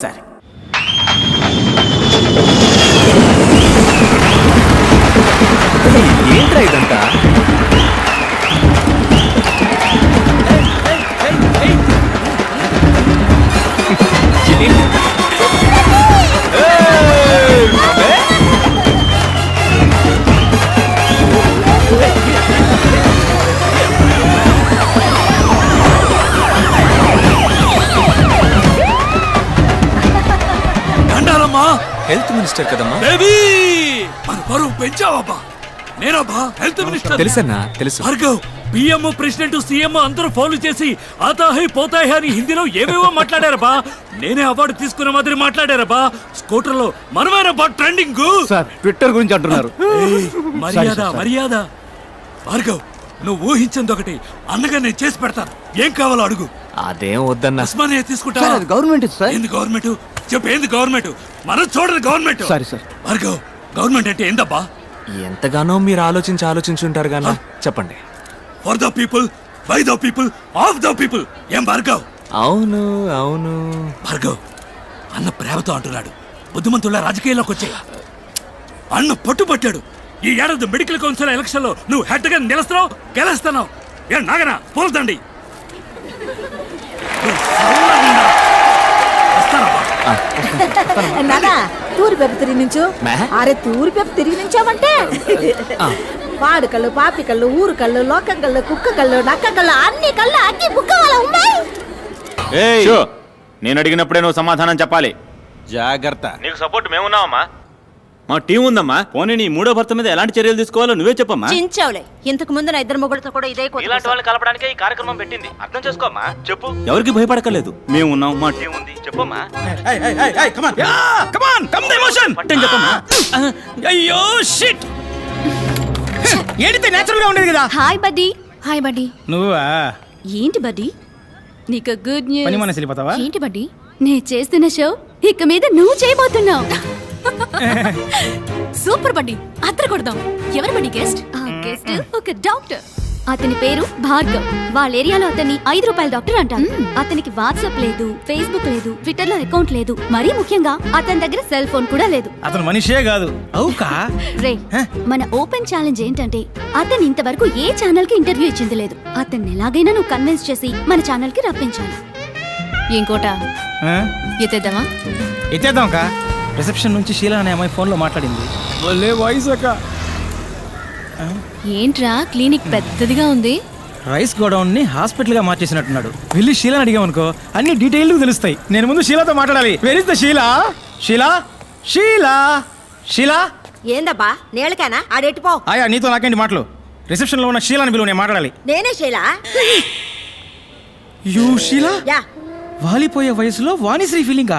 సరే. ఏంట్రా ఇదంతా? మినిస్టర్ కదమ్మా? బేబీ! మన పరువు పెంచావబ్బా. నేనబ్బా హెల్త్ మినిస్టర్. తెలుసన్నా తెలుసు. భార్గవ్ పిఎం ప్రెసిడెంట్ సీఎం అందరూ ఫౌలు చేసి ఆతాహై పోతాయి అని హిందీలో ఏవేవో మాట్లాడారబ్బా. నేనే అవార్డు తీసుకున్న మాదిరి మాట్లాడారబ్బా. స్కూటర్లో మనమేనబ్బా ట్రెండింగ్? సార్ ట్విట్టర్ గురించి అంటున్నారు. మర్యాద మర్యాద. భార్గవ్ నువ్వు ఊహించింది ఒకటి. అన్నగా నేను చేసి పెడతాను. ఏం కావాలో అడుగు. అదేం వద్దన్నా. ఉస్మానియా తీసుకుంటా గవర్నమెంట్ సార్. ఏంది గవర్నమెంట్? చెప్పు ఏంది గవర్నమెంట్ మనం చూడరు government sorry sir Bhargav government అంటే ఏందబ్బా? ఎంతగానో మీరు ఆలోచించి ఆలోచించి ఉంటారు గానా? చెప్పండి. For the people by the people of the people ఏం భార్గవ్? అవును అవును. భార్గవ్ అన్న ప్రేమతో అంటున్నాడు. బుద్ధిమంతుల రాజకీయాల్లోకి వచ్చే అన్న పట్టుబట్టాడు ఈ ఏడాది మెడికల్ కౌన్సిల్ ఎలక్షన్లో నువ్వు హెడ్గా నిలుస్తున్నావు గెలుస్తున్నావు. ఏ నాగనా పోల్తండి నానా తూరి పెప్ప తిరిగి నుంచు? అరే తూరి పెప్ప తిరిగి నుంచామంటే వాడు కళ్ళు పాపి కళ్ళు ఊరు కళ్ళు లోకం కళ్ళు కుక్క కళ్ళు నక్క కళ్ళు అన్ని కళ్ళు అన్ని బుక్క వాళ్ళ ఉన్నాయి. షో! నేను అడిగినప్పుడే నువ్వు సమాధానం చెప్పాలి. జాగ్రత్త. నీకు సపోర్ట్ మేమున్నావమ్మా మా టీం ఉందమ్మా. పోనీ నీ మూడో భర్త మీద ఎలాంటి చర్యలు తీసుకోవాలో నువ్వే చెప్పమ్మా. చించావులే. ఇంతకు ముందు నా ఇద్దరు మొగుడుతో కూడా ఇదే కొత్త ఇలాంటి వాళ్ళని కలపడానికే ఈ కార్యక్రమం పెట్టింది. అర్థం చేసుకోమ్మా. చెప్పు. ఎవరికి భయపడకలేదు మేము ఉన్నాం మా టీం ఉంది. చెప్పమ్మా. పట్టని చెప్పమ్మా. అయ్యో షిట్ ఏడితే నేచురల్గా ఉండేది కదా. హాయ్ బడ్డీ హాయ్ బడ్డీ నువ్వా? ఏంటి బడ్డీ నీకు గుడ్ పని న్యూస్ మనసు వెళ్ళిపోతావా? ఏంటి బడ్డీ నేను చేస్తున్న షో ఇక మీద నువ్వు చేయబోతున్నావు. సూపర్ బడ్డీ అద్దర కొడదాం. ఎవరు బడ్డీ గెస్ట్? ఆ గెస్ట్ ఒక డాక్టర్. అతని పేరు భార్గవ్. వాళ్ళ ఏరియాలో అతన్ని ఐదు రూపాయల డాక్టర్ అంటారు. అతనికి వాట్సాప్ లేదు ఫేస్బుక్ లేదు ట్విట్టర్లో అకౌంట్ లేదు. మరీ ముఖ్యంగా అతని దగ్గర సెల్ ఫోన్ కూడా లేదు. అతను మనిషే కాదు. అవుకా? రే మన ఓపెన్ ఛాలెంజ్ ఏంటంటే అతను ఇంతవరకు ఏ ఛానల్కి ఇంటర్వ్యూ ఇచ్చింది లేదు. అతన్ని ఎలాగైనా నువ్వు కన్విన్స్ చేసి మన ఛానల్కి రప్పించాలి ఇంకోట ఎత్తేద్దామా? ఎత్తేద్దాం అక్క రిసెప్షన్ నుంచి షీలా అనే అమ్మాయి ఫోన్లో మాట్లాడింది. భలే వాయిస్ అక్క. ఏంట్రా క్లినిక్ పెద్దదిగా ఉంది? రైస్ గోడౌన్ని హాస్పిటల్గా మార్చేసినట్టున్నాడు. వెళ్ళి షీలా అడిగామనుకో అన్ని డీటెయిల్ తెలుస్తాయి. నేను ముందు షీలాతో మాట్లాడాలి. Where is the Sheela Sheela Sheela Sheela ఏందబ్బా నేలకేనా ఆడెట్టిపో ఆయా నీతో నాకేంటి మాటలు? రిసెప్షన్లో ఉన్న షీలాని పిలువ నేను మాట్లాడాలి. నేనే శైలా. You Sheela yeah. వాలిపోయే వయసులో వాణిశ్రీ ఫీలింగా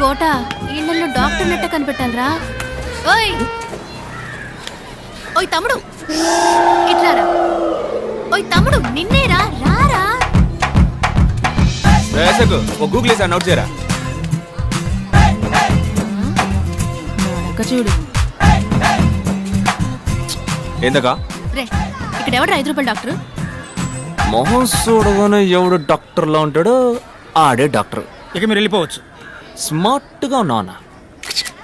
కోట ఇళ్ళలో డాక్టర్ నెట్ట కనిపెట్టాలరా? ఓయ్! ఓయ్ తమ్ముడు! ఇట్లారా? ఓయ్ తమ్ముడు నిన్నేరా? రారా? వేసకు ఓ గూగుల్ వేసి నోట్ చేయరా? వంక చూడు. ఏందకా రే ఇక్కడ ఎవడు ఐదు రూపాయల డాక్టర్? మొహం చూడగానే ఎవడు డాక్టర్లా ఉంటాడో ఆడే డాక్టర్. ఇక మీరు వెళ్ళిపోవచ్చు. స్మార్ట్గా ఉన్నావునా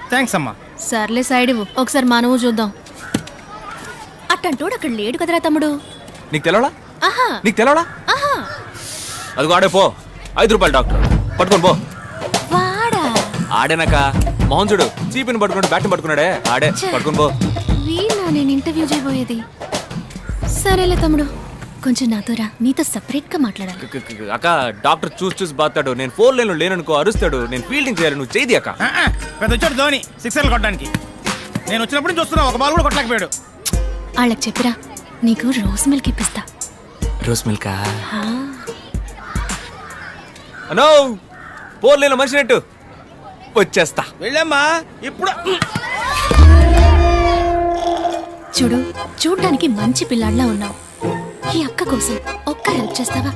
థ్యాంక్స్ అమ్మా. సర్లే సైడ్ ఇవ్వు ఒకసారి మానవు చూద్దాం. అట్టంటోడు అక్కడ లేడు కదరా తమ్ముడు? నీకు తెలవడా? ఆహా. నీకు తెలవడా? ఆహా. అదిగో ఆడే పో. ఐదు రూపాయలు డాక్టర్. పట్టుకొని పో. వాడా? ఆడేనాక మొహం చూడు. చీపిని పట్టుకున్నాడు బ్యాట్ని పట్టుకున్నాడే. ఆడే పట్టుకొని పో. వీళ్ళ నేను ఇంటర్వ్యూ చేయబోయేది. సరేలే తమ్ముడు. కొంచెం నాతో రా. నీతో సపరేట్గా మాట్లాడాలి అక్క డాక్టర్ చూసి చూసి బాతాడు. నేను ఫోర్ లైన్లో లేననుకో అరుస్తాడు. నేను ఫీల్డింగ్ చేయాలి. నువ్వు చేయి అక్క. పెద్ద వచ్చాడు ధోని. సిక్సర్లు కొట్టడానికి. నేను వచ్చినప్పుడు నుంచి చూస్తున్నా ఒక బాల్ కూడా కొట్టలేకపోయాడు. వాళ్ళకి చెప్పిరా. నీకు రోజ్ మిల్క్ ఇప్పిస్తా. రోస్ మిల్కా అనో ఫోర్ లైన్లో మనిషినట్టు వచ్చేస్తా. వెళ్ళమ్మా. ఇప్పుడు చూడు చూడ్డానికి మంచి పిల్లాడిలా ఉన్నావు. ఈ అక్క కోసం ఒక్క హెల్ప్ చేస్తావా?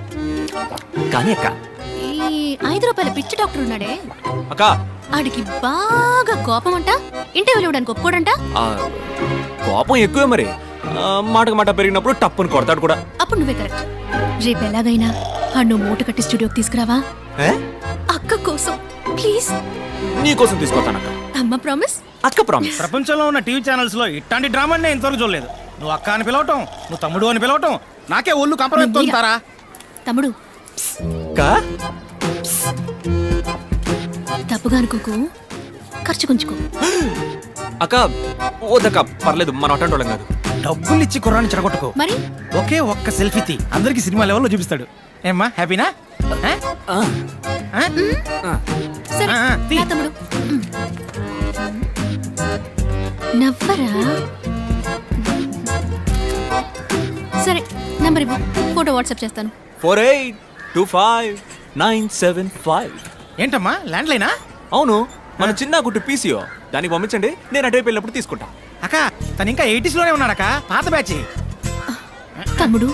కానీ అక్క. ఈ ఐదు రూపాయల పిచ్చి డాక్టర్ ఉన్నాడే. అక్క. ఆడికి బాగా కోపం అంట ఇంటర్వ్యూలు ఇవ్వడానికి ఒప్పుకోడంట. ఆ, కోపం ఎక్కువే మరి. ఆ, మాటకు మాట పెరిగినప్పుడు టప్పుని కొడతాడు కూడా. అప్పుడు నువ్వే కరెక్ట్. రేపు ఎలాగైనా ఆ నువ్వు మూట కట్టి స్టూడియోకి తీసుకురావా? ఏ? అక్క కోసం ప్లీజ్. నీకోసం అక్క. అమ్మ ప్రామిస్. అక్క ప్రామిస్. ప్రపంచంలో ఉన్న టీవీ ఛానల్స్లో ఇట్లాంటి డ్రామా నేను ఇంతవరకు చూడలేదు. నువ్వు అక్క అని పిలవటం నువ్వు తమ్ముడు అని పిలవటం నాకే ఒళ్ళు కంపరెత్తుంటారా తమ్ముడు తప్పుగా అనుకోకు. ఖర్చు కొంచుకో. అక్క వద్దక్క పర్లేదు మన అటెండ్ వాళ్ళం కాదు. డబ్బులు ఇచ్చి కుర్రాన్ని చెడగొట్టుకో. మరి? ఒకే ఒక్క సెల్ఫీ తీ. అందరికి సినిమా లెవెల్లో చూపిస్తాడు. ఏమ్మా హ్యాపీనా? తమ్ముడు. నవ్వరా? సరే. నంబర్ ఇవ్వు. ఫోటో వాట్సాప్ చేస్తాను. Four eight two five nine seven five. ఏంటమ్మా? ల్యాండ్ లైనా అవును. మన చిన్న గుట్టు పీసీఓ. దానికి పంపించండి. నేను అటువైపు వెళ్ళినప్పుడు తీసుకుంటా. అక్క తను ఇంకా ఎయిటీస్లోనే ఉన్నాడక్క. పాత బ్యాచ్. తమ్ముడు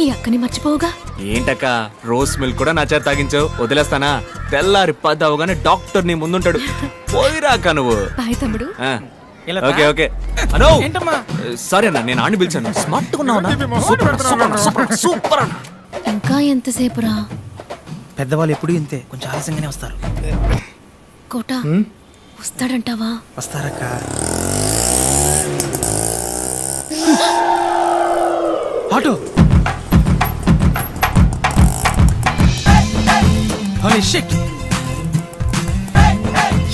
ఈ అక్కని మర్చిపోవుగా? ఏంటక్క? రోస్ మిల్క్ కూడా నా చేత తాగించావు. వదిలేస్తానా? తెల్లారి పది అవగానే డాక్టర్ నీ ముందుంటాడు పోయిరాక నువ్వు. బాయ్ తమ్ముడు. ఆ, ఓకే ఓకే. అనో. ఏంటమ్మా? సరే అన్న నేను ఆడిని పిలిచాను. స్మార్ట్ ఉన్నావు సూపర్ సూపర్ సూపర్ సూపర్ అన్న. ఇంకా ఎంతసేపురా? పెద్దవాళ్ళు ఎప్పుడు ఇంతే కొంచెం ఆలస్యంగానే వస్తారు. కోట వస్తాడంటావా? వస్తారక్క. ఆటో!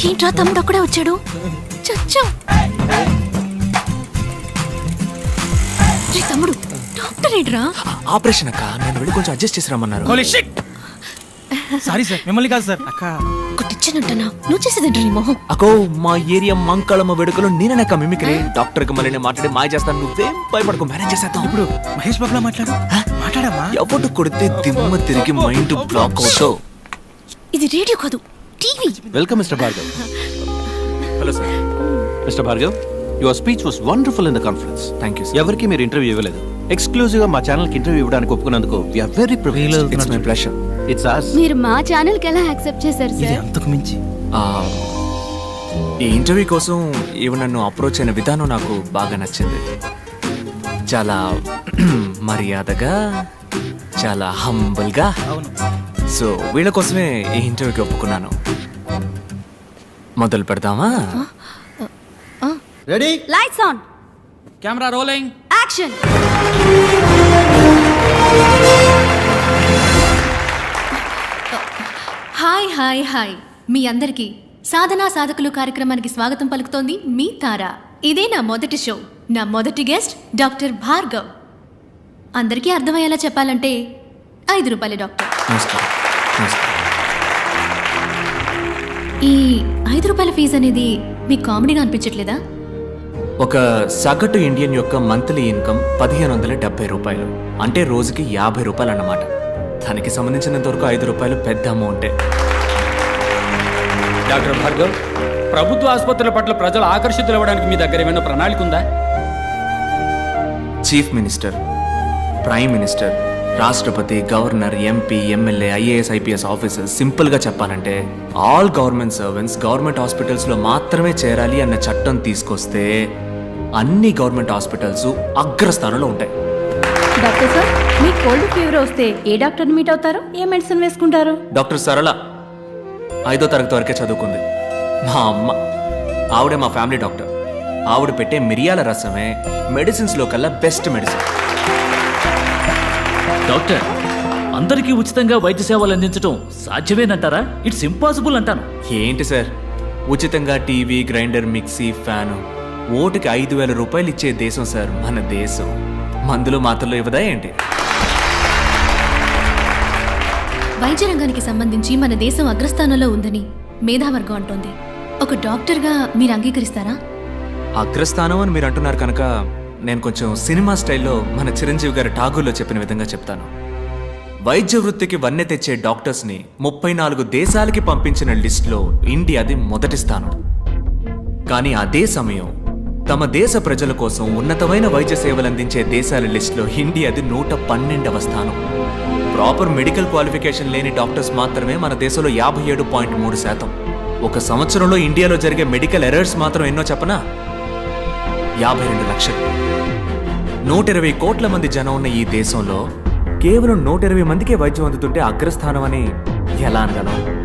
ఏంట్రా తమ్ముడు అక్కడే వచ్చాడు? చచ్చా. రే తమ్ముడు డాక్టర్ ఏంట్రా ఆపరేషన్ అక్క నేను వెళ్ళి కొంచెం అడ్జస్ట్ చేసి రమ్మన్నారు! సారీ సార్ మిమ్మల్ని కాదు సార్ అక్క. కొట్టిచ్చానంటనా నువ్వు చేసేదేంట్రా నీ మొహం? అకో మా ఏరియా మంకళమ్మ వేడుకలో నేననక్క మిమిక్రీ. డాక్టర్కి మళ్ళీ నేను మాట్లాడి మాయ చేస్తాను. నువ్వేం భయపడకు మేనేజ్ చేసేద్దాం. ఇప్పుడు మహేష్ బాబులా మాట్లాడు? మాట్లాడమ్మా. ఎవడు కొడితే దిమ్మ తిరిగి మైండ్ బ్లాక్ అవుతావు ఇది రేడియో కాదు TV. Welcome mister Bhargav. Hello sir. Mister Bhargav your speech was wonderful in the conference thank you ఎవరికి మీరు ఇంటర్వ్యూ ఇవ్వలేదు. ఎక్స్క్లూజివ్గా మా ఛానల్కి ఇంటర్వ్యూ ఇవ్వడానికి ఒప్పుకున్నందుకు we are very privileged it's my pleasure it's as మీరు మా ఛానల్కి ఎలా యాక్సెప్ట్ చేశారు ఇది అంతకు మించి. ఈ ఇంటర్వ్యూ కోసం ఈవి నన్ను అప్రోచ్ అయిన విధానం నాకు బాగా నచ్చింది. చాలా మర్యాదగా చాలా హంబుల్గా సో వీళ్ళ కోసమే ఈ ఇంటర్వ్యూకి ఒప్పుకున్నాను. మొదలు పెడదామా ready lights on camera rolling action hi hi hi మీ అందరికీ సాధనా సాధకులు కార్యక్రమానికి స్వాగతం పలుకుతోంది మీ తార. ఇదే నా మొదటి షో. నా మొదటి గెస్ట్ డాక్టర్ భార్గవ్. అందరికీ అర్థమయ్యేలా చెప్పాలంటే ఐదు రూపాయల డాక్టర్. ఈ ఐదు రూపాయల ఫీజు అనేది మీకు కామెడీగా అనిపించట్లేదా? ఒక సగటు ఇండియన్ యొక్క మంత్లీ ఇన్కమ్ పదిహేను వందల డెబ్బై రూపాయలు. అంటే రోజుకి యాభై రూపాయలు అన్నమాట. దానికి సంబంధించినంత వరకు ఐదు రూపాయలు పెద్ద అమౌంటే. డాక్టర్ భార్గవ్ ప్రభుత్వ ఆసుపత్రుల పట్ల ప్రజలు ఆకర్షితులు అవ్వడానికి మీ దగ్గర ఏమైనా ప్రణాళిక ఉందా? చీఫ్ మినిస్టర్ ప్రైమ్ మినిస్టర్ రాష్ట్రపతి governor MP MLA IAS IPS officers సింపుల్గా చెప్పాలంటే ఆల్ గవర్నమెంట్ సర్వెంట్స్ గవర్నమెంట్ హాస్పిటల్స్లో మాత్రమే చేరాలి అన్న చట్టం తీసుకొస్తే అన్ని గవర్నమెంట్ హాస్పిటల్స్ అగ్రస్థానంలో ఉంటాయి. డాక్టర్ సార్ మీకు కోల్డ్ ఫీవర్ వస్తే ఏ డాక్టర్ని మీట్ అవుతారు? ఏ మెడిసిన్ వేసుకుంటారు? డాక్టర్ సరళ ఐదో తరగతి వరకే చదువుకుంది. మా అమ్మ ఆవిడే మా ఫ్యామిలీ డాక్టర్. ఆవిడ పెట్టే మిరియాల రసమే మెడిసిన్స్లో కల్లా బెస్ట్ మెడిసిన్. డాక్టర్ అందరికీ ఉచితంగా వైద్య సేవలు అందించడం సాధ్యమేనంటారా? ఇట్స్ ఇంపాసిబుల్ అంటాను. ఏంటి సార్? ఉచితంగా టీవీ గ్రైండర్ మిక్సీ ఫ్యాను. ఓటుకి ఐదు వేల రూపాయలు ఇచ్చే దేశం సార్ మన దేశం. మందులు మాత్రలు ఇవ్వదా ఏంటి? వైద్య రంగానికి సంబంధించి మన దేశం అగ్రస్థానంలో ఉందని మేధావర్గం అంటోంది. ఒక డాక్టర్గా మీరు అంగీకరిస్తారా? అగ్రస్థానం అని మీరు అంటున్నారు కనుక నేను కొంచెం సినిమా స్టైల్లో మన చిరంజీవి గారి ఠాగూర్లో చెప్పిన విధంగా చెప్తాను. వైద్య వృత్తికి వన్నె తెచ్చే డాక్టర్స్ని ముప్పై నాలుగు దేశాలకి పంపించిన లిస్టులో ఇండియాది మొదటి స్థానం. కానీ అదే సమయం తమ దేశ ప్రజల కోసం ఉన్నతమైన వైద్య సేవలు అందించే దేశాల లిస్టులో ఇండియాది నూట పన్నెండవ స్థానం. ప్రాపర్ మెడికల్ క్వాలిఫికేషన్ లేని డాక్టర్స్ మాత్రమే మన దేశంలో యాభై ఏడు పాయింట్ మూడు శాతం. ఒక సంవత్సరంలో ఇండియాలో జరిగే మెడికల్ ఎర్రర్స్ మాత్రం ఎన్నో చెప్పనా? యాభై రెండు లక్షలు. నూట ఇరవై కోట్ల మంది జనం ఉన్న ఈ దేశంలో కేవలం నూట ఇరవై మందికే వైద్యం అందుతుంటే అగ్రస్థానం అని ఎలా అనగలం?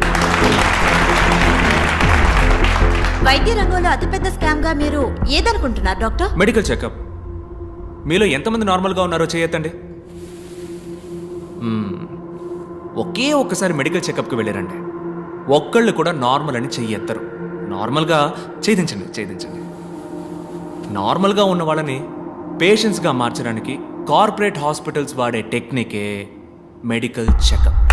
వైద్య రంగంలో అతిపెద్ద స్కామ్గా మీరు ఏదనుకుంటున్నారు డాక్టర్? మెడికల్ చెకప్ మీలో ఎంతమంది నార్మల్గా ఉన్నారో చేయొద్దండి. ఒకే ఒక్కసారి మెడికల్ చెకప్కి వెళ్ళారండి ఒక్కళ్ళు కూడా నార్మల్ అని చెయ్యెత్తరు నార్మల్గా ఛేదించండి ఛేదించండి. నార్మల్గా ఉన్న వాళ్ళని పేషెంట్స్గా మార్చడానికి కార్పొరేట్ హాస్పిటల్స్ వాడే టెక్నికే మెడికల్ చెకప్